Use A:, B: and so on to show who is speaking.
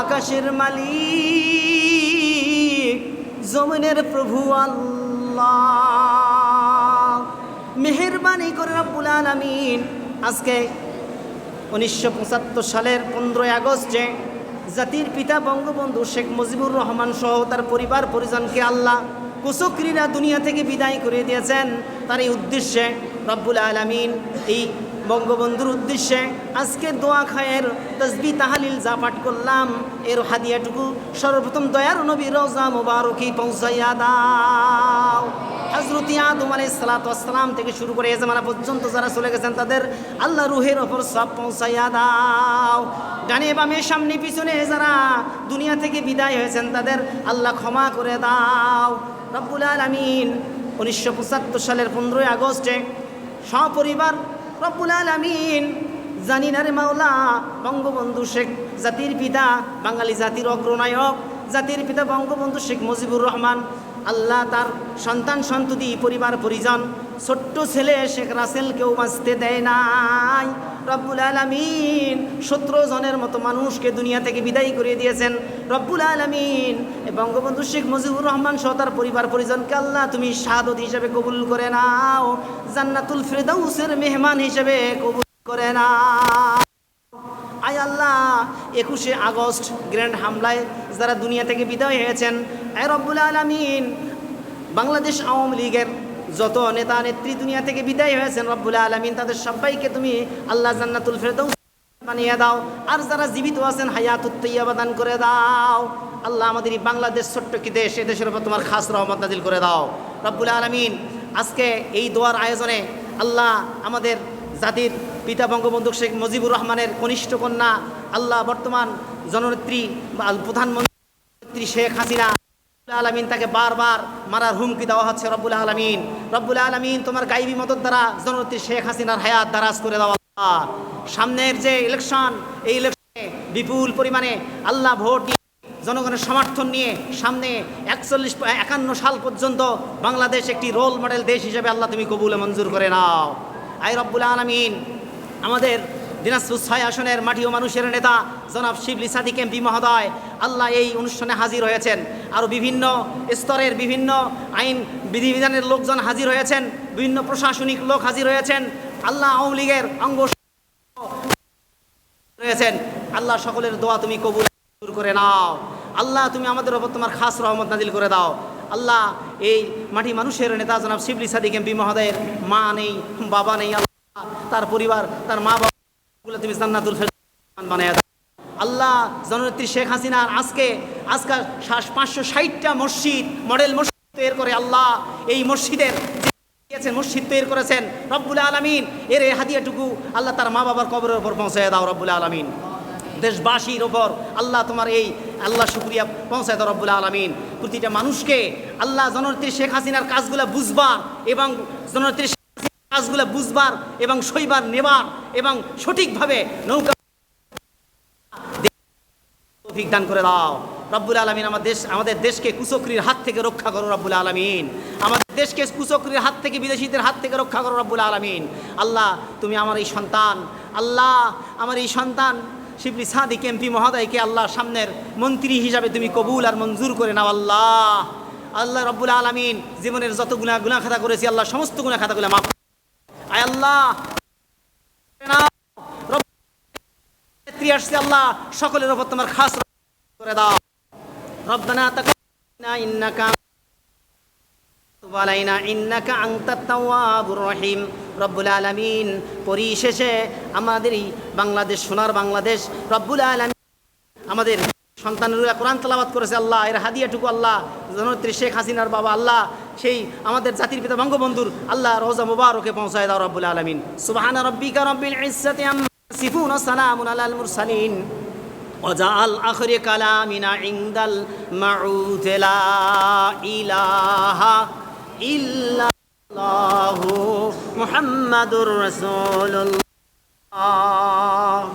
A: আকাশের মালিক, জমিনের প্রভু আল্লাহ। মেহরবানি করে রব্বুল আলামিন আজকে উনিশশো পঁচাত্তর সালের পনেরোই আগস্টে জাতির পিতা বঙ্গবন্ধু শেখ মুজিবুর রহমান সহ তার পরিবার পরিজনকে আল্লাহ কুচক্রীরা দুনিয়া থেকে বিদায় করে দিয়েছেন। তার এই উদ্দেশ্যে রব্বুল আলমিন এই বঙ্গবন্ধুর উদ্দেশ্যে আজকে দোয়া খায়ের তসবি তাহালিল যা পাঠ করলাম। এর হাদিয়াটুকু সর্বপ্রথম দয়ার নবী রোজা মুবারকি পৌঁছাইয়া দাও। হজরত আদম আলাই সালাতাম থেকে শুরু করে এ জামানা পর্যন্ত যারা চলে গেছেন, তাদের আল্লাহ রুহের ওপর সব পৌঁছাইয়া দাও। ডানে বামে সামনে পিছনে যারা দুনিয়া থেকে বিদায় হয়েছেন, তাদের আল্লাহ ক্ষমা করে দাও। রব্বুল আলমিন উনিশশো পঁচাত্তর সালের পনেরোই আগস্টে সপরিবার রব্বুল আলমিন জানি না রে মাওলা, বঙ্গবন্ধু শেখ জাতির পিতা, বাঙালি জাতির অগ্রনায়ক, জাতির পিতা বঙ্গবন্ধু শেখ মুজিবুর রহমান, আল্লাহ তার সন্তান সন্ততি, পরিবার, পরিজন, ছোট্ট ছেলে শেখ রাসেলকেও বাঁচতে দেয় নাই। রব্বুল আলমিন সতেরো জনের মতো মানুষকে দুনিয়া থেকে বিদায় করে দিয়েছেন। রব্বুল আলমিন বঙ্গবন্ধু শেখ মুজিবুর রহমান সহ তার পরিবার পরিজনকে আল্লাহ তুমি সাদত হিসেবে কবুল করে নাও, জান্নাতুল ফেরদাউসের মেহমান হিসেবে কবুল করে নাও। আয় আল্লাহ, একুশে আগস্ট গ্র্যান্ড হামলায় যারা দুনিয়া থেকে বিদায় হয়েছেন এ রব্বুল আলমিন, বাংলাদেশ আওয়ামী লীগের যত নেতা নেত্রী দুনিয়া থেকে বিদায় হয়েছেন রব্বুল আলমিন, তাদের সবাইকে তুমি আল্লাহ জান্নাতুল ফেরদৌস বানিয়ে দাও। আর যারা জীবিত আছেন, হায়াতুত তৈয়াবা দান করে দাও। আল্লাহ আমাদের এই বাংলাদেশ ছোট্ট কি দেশ, এই দেশের উপর তোমার খাস রহমত নাজিল করে দাও। রব্বুল আলমিন, আজকে এই দোয়ার আয়োজনে আল্লাহ আমাদের জাতির পিতা বঙ্গবন্ধু শেখ মুজিবুর রহমানের কনিষ্ঠ কন্যা, আল্লাহ বর্তমান জননেত্রী প্রধানমন্ত্রী শেখ হাসিনা আলমিন তাকে বারবার মারার হুমকি দেওয়া হচ্ছে, রব্বুল আলমিন। রব্বুল আলমিন, তোমার গাইবি মদত দ্বারা জননেত্রী শেখ হাসিনার হায়াত দারাজ করে দেওয়া সামনের যে ইলেকশন এই ইলেকশনে বিপুল পরিমাণে আল্লাহ ভোট জনগণের সমর্থন নিয়ে সামনে একচল্লিশ, একান্ন সাল পর্যন্ত বাংলাদেশ একটি রোল মডেল দেশ হিসেবে আল্লাহ তুমি কবুলে মঞ্জুর করে নাও। আই রব্বুল আলমিন, আমাদের দিনাজপুর ছয় আসনের মাটি ও মানুষের নেতা জনাব শিবলি সাদিক এমপি মহোদয় আল্লাহ এই অনুষ্ঠানে হাজির হয়েছেন। আরও বিভিন্ন স্তরের বিভিন্ন আইন বিধিবিধানের লোকজন হাজির হয়েছেন। বিভিন্ন প্রশাসনিক লোক হাজির হয়েছেন। আল্লাহ আওয়ামী লীগের অঙ্গ রয়েছেন। আল্লাহ সকলের দোয়া তুমি কবুল করে নাও। আল্লাহ তুমি আমাদের ওপর তোমার খাস রহমত নাজিল করে দাও। আল্লাহ এই মাটি মানুষের নেতা জনাব শিবলি সাদিক এমপি মহোদয়ের মা নেই, বাবা নেই, আল্লাহ তার পরিবার, তার মা বাবাগুলো তুমি জান্নাতুল ফেরদাউস বানায় দাও। আল্লাহ জননেত্রী শেখ হাসিনার আজকে আজকে পাঁচশো ষাটটা মসজিদ, মডেল মসজিদ তৈরি করে আল্লাহ এই মসজিদের দিয়েছেন, মসজিদ তৈরি করেছেন রব্বুল আলমিন। এর এই হাদিয়াটুকু আল্লাহ তার মা বাবার কবরের ওপর পৌঁছায় দাও রব্বুল আলমিন। দেশবাসীর ওপর আল্লাহ তোমার এই, আল্লাহ শুক্রিয়া পৌঁছায় দাও রব্বুল আলমিন। প্রতিটা মানুষকে আল্লাহ জননেত্রী শেখ হাসিনার কাজগুলো বুঝবার এবং জননেত্রী কাজগুলো বুঝবার এবং সইবার নেবার এবং সঠিকভাবে নৌকা তৌফিক দান করে দাও। রব্বুল আলমিন আমার দেশ, আমাদের দেশকে কুচক্রির হাত থেকে রক্ষা করো রব্বুল আলমিন। আমাদের দেশকে কুচক্রির হাত থেকে, বিদেশিদের হাত থেকে রক্ষা করো রব্বুল আলমিন। আল্লাহ, তুমি আমার এই সন্তান। আল্লাহ, আমার এই সন্তান। শিবলি সাদিক এমপি মহোদয়কে আল্লাহ সামনের মন্ত্রী হিসাবে তুমি কবুল আর মঞ্জুর করে নাও আল্লাহ। আল্লাহ রব্বুল আলমিন, জীবনের যত গুণা গুণা খাতা করেছি, আল্লাহ সমস্ত গুণা খাতাগুলো মাফ আয় আল্লাহ। আসছে আল্লাহ, সকলের ওপর তোমার খাস রব্বুল আলামিন পরিশেষে আমাদের বাংলাদেশ, সোনার বাংলাদেশ। রব্বুল আলামিন আমাদের সন্তানরা কোরআন তালাবাদ করেছে আল্লাহ, এর হাদিয়াটুকু আল্লাহ জনত্রী শেখ হাসিনার বাবা আল্লাহ, সেই আমাদের জাতির পিতা বঙ্গবন্ধুর আল্লাহ রোজা মুবারকে পৌঁছায় দাও রব্বুল আলমিন। সুবাহান রব্বিকা রব্বিল ইসাতে সিফুন সালামুন আলাল মুরসালিন। وجعل آخر كلامنا عند المعوت لا إله إلا الله محمد رسول الله